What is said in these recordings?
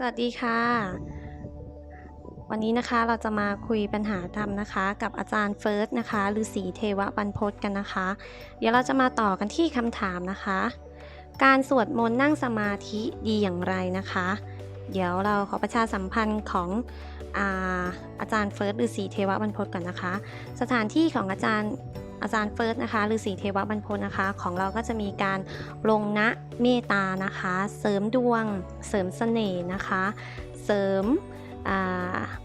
สวัสดีค่ะ วันนี้นะคะเราจะมาคุยปัญหาธรรมนะคะ กับอาจารย์เฟิร์สนะคะฤาษีเทวบรรพตกันนะคะ เดี๋ยวเราจะมาต่อกันที่คำถามนะคะ การสวดมนต์นั่งสมาธิดีอย่างไรนะคะ เดี๋ยวเราขอประชาสัมพันธ์ของอาอาจารย์เฟิร์สฤาษีเทวบรรพตก่อนนะคะ สถานที่ของอาจารย์ อาจารย์เฟิร์สนะคะฤาษีเทวบรรพนะคะ ของเราก็จะมีการลงนะเมตตานะคะ เสริมดวง เสริมเสน่ห์นะคะ เสริม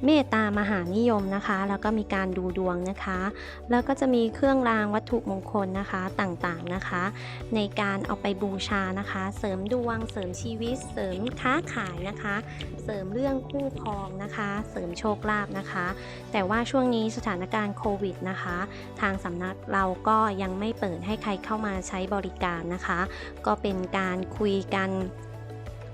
เมตตามหานิยมนะคะ แล้วก็มีการดูดวงนะคะ แล้วก็จะมีเครื่องรางวัตถุมงคลนะคะต่างๆนะคะ ในการเอาไปบูชานะคะ เสริมดวง เสริมชีวิต เสริมค้าขายนะคะ เสริมเรื่องคู่ครองนะคะ เสริมโชคลาภนะคะ แต่ว่าช่วงนี้สถานการณ์โควิดนะคะ ทางสำนักเราก็ยังไม่เปิดให้ใครเข้ามาใช้บริการนะคะ ก็เป็นการคุยกัน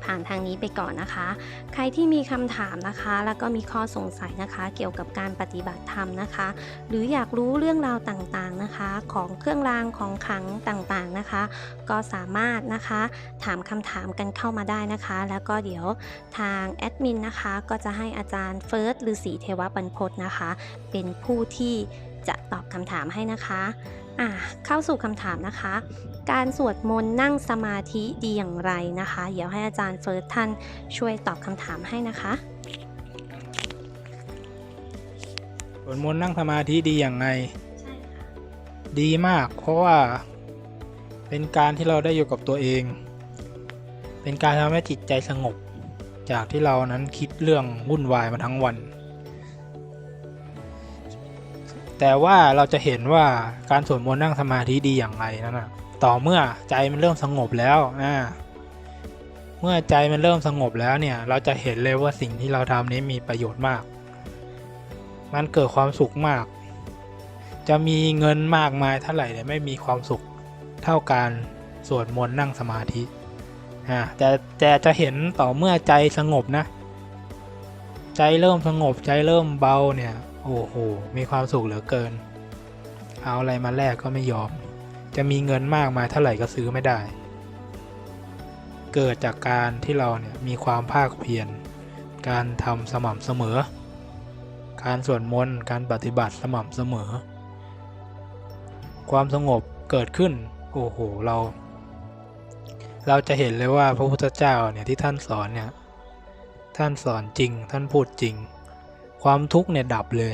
ผ่านทางนี้ไปก่อนนะคะ ใครที่มีคำถามนะคะ แล้วก็มีข้อสงสัยนะคะ เกี่ยวกับการปฏิบัติธรรมนะคะ หรืออยากรู้เรื่องราวต่างๆนะคะ ของเครื่องรางของขังต่างๆนะคะ ก็สามารถนะคะ ถามคำถามกันเข้ามาได้นะคะ แล้วก็เดี๋ยวทางแอดมินนะคะ ก็จะให้อาจารย์เฟิร์สฤาษีเทวบรรพตนะคะ เป็นผู้ที่จะตอบคำถามให้นะคะ อะเข้าสู่คำถามนะคะ การสวดมนต์นั่งสมาธิดีอย่างไรนะคะ เดี๋ยวให้อาจารย์เฟิร์สท่านช่วยตอบคำถามให้นะคะสวดมนต์นั่งสมาธิดีอย่างไงใช่ค่ะดีมาก เพราะว่าเป็นการที่เราได้อยู่กับตัวเอง เป็นการทำให้จิตใจสงบ จากที่เรานั้นคิดเรื่องวุ่นวายมาทั้งวัน แต่ว่าเราจะเห็นว่าการสวดมนต์นั่งสมาธิดีอย่างไรนั่นนะต่อเมื่อใจมันเริ่มสงบแล้วอ่าเมื่อใจมันเริ่มสงบแล้วเนี่ย เราจะเห็นเลยว่าสิ่งที่เราทำนี้มีประโยชน์มาก มันเกิดความสุขมาก จะมีเงินมากมายเท่าไหร่เนี่ยไม่มีความสุขเท่าการสวดมนต์นั่งสมาธิอ่าแต่แต่จะเห็นต่อเมื่อใจสงบนะ ใจเริ่มสงบใจเริ่มเบาเนี่ย โอ้โห มีความสุขเหลือเกิน เอาอะไรมาแลกก็ไม่ยอม จะมีเงินมากมายเท่าไหร่ก็ซื้อไม่ได้ เกิดจากการที่เราเนี่ยมีความภาคเพียร การทำสม่ำเสมอ การสวดมนต์ การปฏิบัติสม่ำเสมอ ความสงบเกิดขึ้น โอ้โห เรา เราจะเห็นเลยว่าพระพุทธเจ้าเนี่ยที่ท่านสอนเนี่ย ท่านสอนจริง ท่านพูดจริง ความทุกข์เนี่ยดับเลย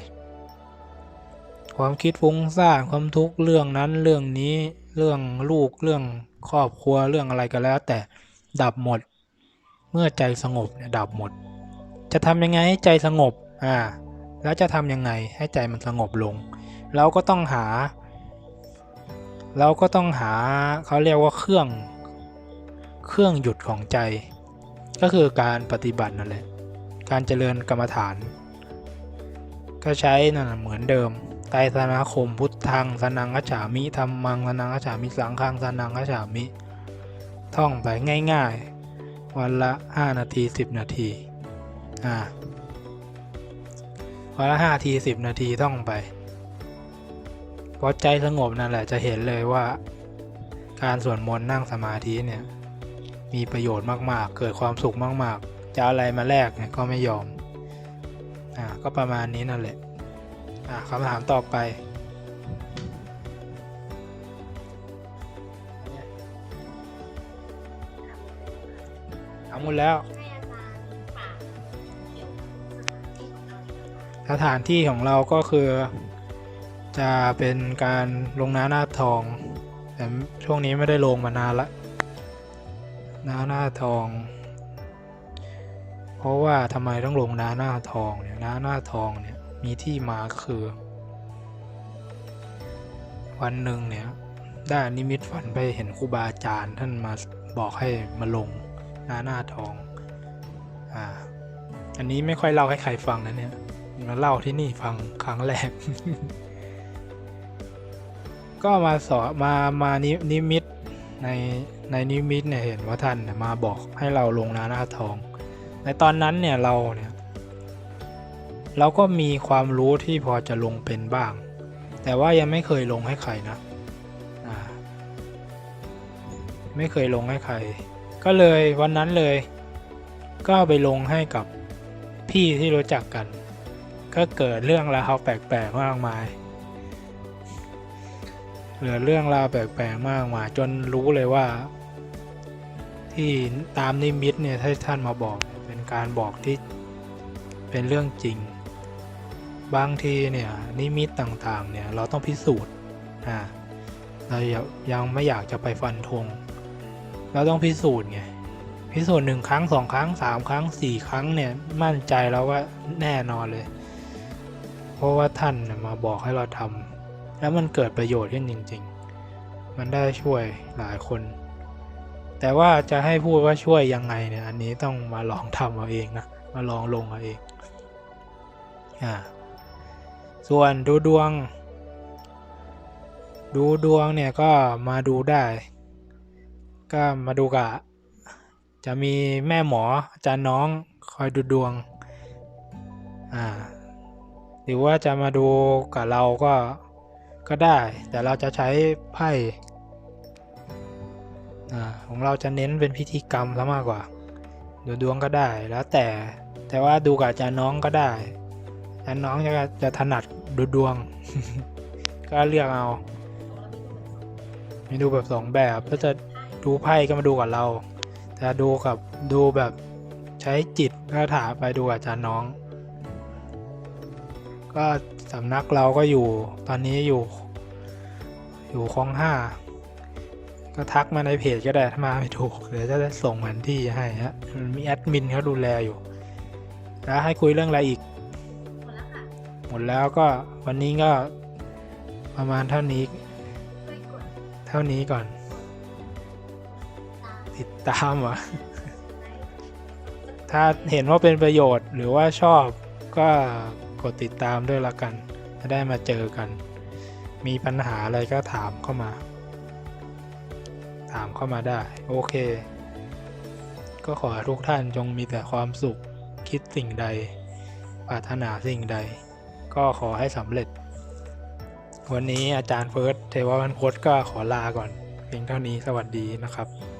ความคิดฟุ้งซ่านความทุกข์เรื่องนั้นเรื่องนี้เรื่องลูกเรื่องครอบครัวเรื่องอะไรก็แล้ว แต่ดับหมด เมื่อใจสงบเนี่ยดับหมด จะทำยังไงให้ใจสงบอ่าแล้วจะทำยังไงให้ใจมันสงบลง เราก็ต้องหา เราก็ต้องหาเขาเรียกว่าเครื่อง เครื่องหยุดของใจ ก็คือการปฏิบัตินั่นแหละ การเจริญกรรมฐาน ก็ใช้นั่นเหมือนเดิม ไตรสนาคมพุทธังสนังกัจฉามิธรรมังสนังกัจฉามิสังฆังสนังกัจฉามิ ท่องไปง่าย ๆ วันละ 5 นาที 10 นาที อ่า วันละห้าทีสิบนาทีท่องไปพอใจสงบนั่นแหละจะเห็นเลยว่า การสวดมนต์นั่งสมาธิเนี่ย มีประโยชน์มากๆ เกิดความสุขมากๆ จะอาอะไรมาแลกเนี่ยก็ไม่ยอม อ่าก็ประมาณนี้นั่นแหละอ่าคำถามต่อไปเอาหมดแล้ว สถานที่ของเราก็คือ จะเป็นการลงน้าหน้าทอง แต่ช่วงนี้ไม่ได้ลงมานานละน้าหน้าทอง เพราะว่าทำไมต้องลงน้าหน้าทองเนี่ยน้าหน้าทองเนี่ยมีที่มาคือ วันหนึ่งเนี่ยได้นิมิตฝันไปเห็นครูบาอาจารย์ท่านมาบอกให้มาลงน้าหน้าทองอ่าอันนี้ไม่ค่อยเล่าให้ใครฟังนะเนี่ยมาเล่าที่นี่ฟังครั้งแรก ก็มาสอนมามานินิมิตในในนิมิตเนี่ยเห็นว่าท่านมาบอกให้เราลงนาหน้าทอง ในตอนนั้นเนี่ยเราเนี่ยเราก็มีความรู้ที่พอจะลงเป็นบ้าง แต่ว่ายังไม่เคยลงให้ใครนะไม่เคยลงให้ใคร ก็เลยวันนั้นเลย ก็ไปลงให้กับพี่ที่รู้จักกัน ก็เกิดเรื่องราวแปลกๆมากมายเหลือเรื่องราวแปลกๆมากมายจนรู้เลยว่า ที่ตามนิมิตเนี่ยที่ท่านมาบอก การบอกที่เป็นเรื่องจริง บางทีเนี่ยนิมิตต่างๆเนี่ยเราต้องพิสูจน์อ่าเรายังยังไม่อยากจะไปฟันธงเราต้องพิสูจน์ไงพิสูจน์หนึ่งครั้งสองครั้งสามครั้งสี่ครั้งเนี่ยมั่นใจแล้วว่าแน่นอนเลย เพราะว่าท่านมาบอกให้เราทำแล้วมันเกิดประโยชน์ขึ้นจริง ๆ มันได้ช่วยหลายคน แต่ว่าจะให้พูดว่าช่วยยังไงเนี่ยอันนี้ต้องมาลองทำเอาเองนะมาลองลงเอาเองอ่าส่วนดูดวง ดูดวงเนี่ยก็มาดูได้ ก็มาดูกับจะมีแม่หมออาจารย์น้องคอยดูดวงอ่าหรือว่าจะมาดูกับเราก็ก็ได้ แต่เราจะใช้ไพ่ อ่าของเราจะเน้นเป็นพิธีกรรมซะมากกว่า ดูดวงก็ได้แล้วแต่แต่ว่าดูกับอาจารย์น้องก็ได้อาจารย์น้องจะจะถนัดดูดวง ก็เลือกเอามีดูแบบสองแบบถ้าจะดูไพ่ก็มาดูกับเราแต่ดูกับดูแบบใช้จิตก็ถาไปดูกับอาจารย์น้อง ก็สำนักเราก็อยู่ตอนนี้อยู่ อยู่คลองห้า ก็ทักมาในเพจก็ได้ถ้ามาไม่ถูกเดี๋ยวจะได้ส่งแผนที่ให้ฮะมันมีแอดมินเขาดูแลอยู่ แล้วให้คุยเรื่องอะไรอีก หมดแล้วก็วันนี้ก็ประมาณเท่านี้เท่านี้ก่อนติดตามเหรอถ้าเห็นว่าเป็นประโยชน์หรือว่าชอบก็กดติดตามด้วยละกัน จะได้มาเจอกัน มีปัญหาอะไรก็ถามเข้ามา ถามเข้ามาได้ โอเค ก็ขอให้ทุกท่านจงมีแต่ความสุข คิดสิ่งใด ปรารถนาสิ่งใด ก็ขอให้สำเร็จ วันนี้อาจารย์เฟิร์สเทววันพจน์ก็ขอลาก่อน เพียงเท่านี้สวัสดีนะครับ